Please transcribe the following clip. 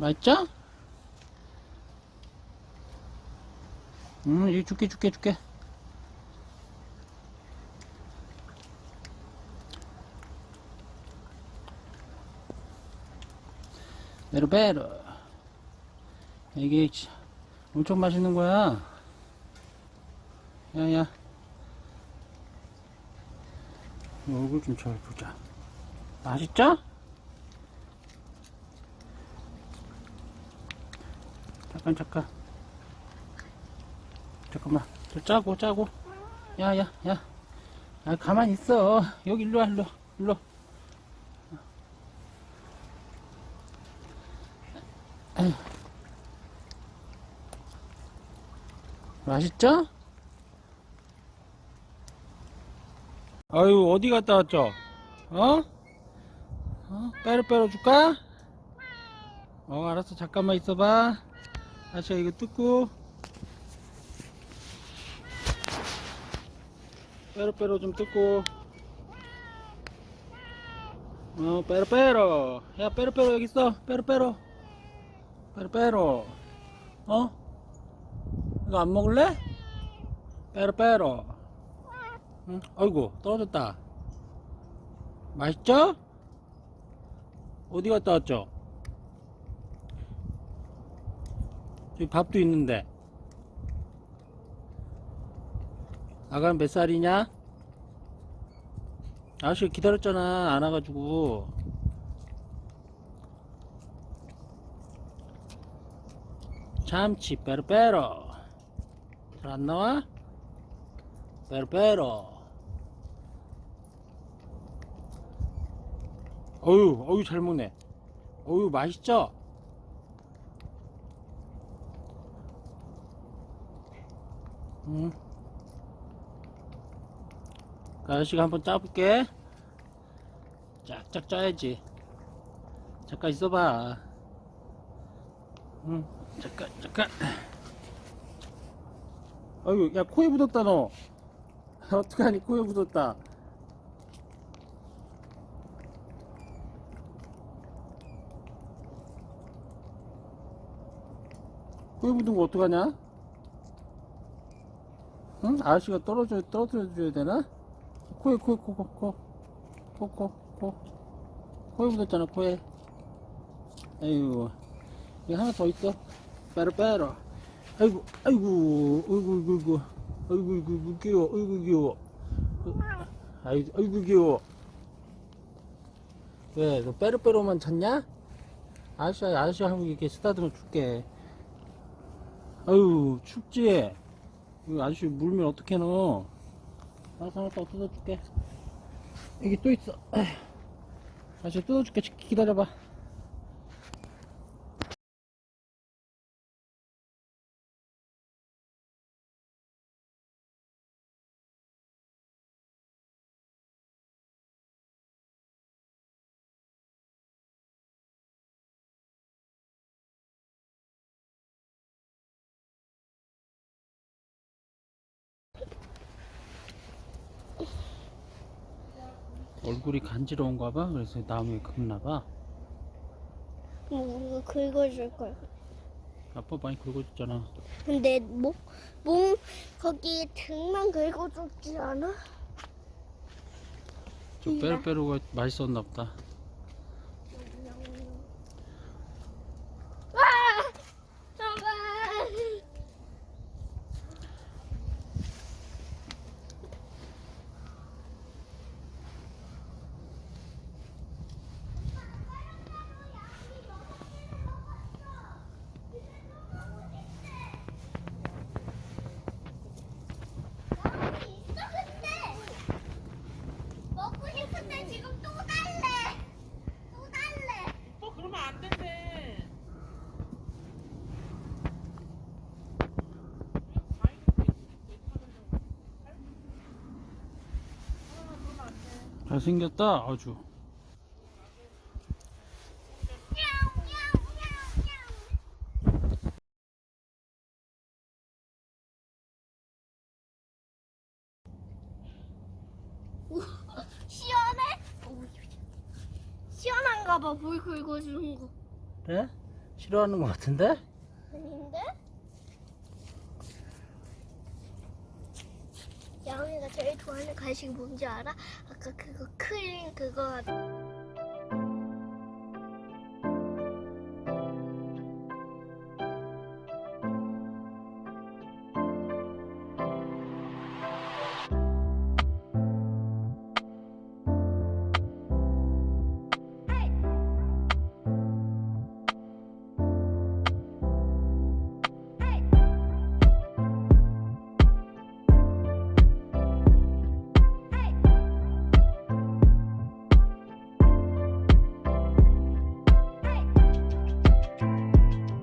맛있죠? 음, 이거 줄게, 줄게, 줄게. 메로베로. 이게 치- 엄청 맛있는 거야. 야, 야. 얼굴 좀 잘 보자. 맛있죠? 잠깐 잠깐 잠깐만 저 짜고 짜고 야야야 야, 아, 가만히 있어 여기 일로 와 일로 일로. 맛있죠? 아유 어디 갔다 왔죠? 어? 어? 빼로 빼로 줄까? 어 알았어 잠깐만 있어봐 아저씨가 이거 뜯고 빼로 빼로 좀 뜯고 어 빼로 빼로 야 빼로 빼로 여기 있어 빼로 빼로 빼로 빼로 어? 이거 안 먹을래? 빼로 빼로 응? 아이고 떨어졌다 맛있죠? 어디 갔다 왔죠? 저기 밥도 있는데 아가는 몇 살이냐? 아저씨 기다렸잖아 안 와가지고 참치 빼로빼로 잘 안 나와? 빼로빼로 어유 어유 잘 먹네 어유 맛있죠? 응. 그 아저씨가 한번 짜볼게. 짝짝 짜야지. 잠깐 있어봐. 응, 잠깐, 잠깐. 어이구, 야, 코에 묻었다, 너. 어떡하니, 코에 묻었다. 코에 묻은 거 어떡하냐? 응? 아저씨가 떨어져, 떨어뜨려줘야 되나? 코에, 코에, 코, 코, 코. 코, 코, 코. 코에 묻었잖아, 코에. 아이고. 여기 하나 더 있어. 빼로. 아이고, 아이고, 아이고, 아이고, 아이고, 아이고, 아이고, 귀여워, 아이고, 귀여워. 아이고, 아이고, 귀여워. 왜, 너 빼로빼로만 찾냐? 아저씨, 아저씨 한번 이렇게 쓰다듬어 줄게. 아유, 춥지? 이거 아저씨 물면 어떡해, 너. 알았어, 알았어, 뜯어줄게. 여기 또 있어. 아저씨 뜯어줄게. 기- 기다려봐. 얼굴이 간지러운가 봐. 그래서 나무에 긁나 봐. 뭐 긁어줄 걸. 아빠 많이 긁어줬잖아. 근데 목, 몸 거기 등만 긁어줬지 않아? 저 빼로빼로가 맛있었나 보다. 와! 잠깐. 있어 근데 먹고 싶은데 지금 또 달래 또 달래 어 그러면 안 된대. 잘생겼다. 아주. 시원해? 시원한가 봐, 물 긁어주는 거. 그래? 싫어하는 것 같은데? 아닌데? 야옹이가 제일 좋아하는 간식이 뭔지 알아? 아까 그거 크림 그거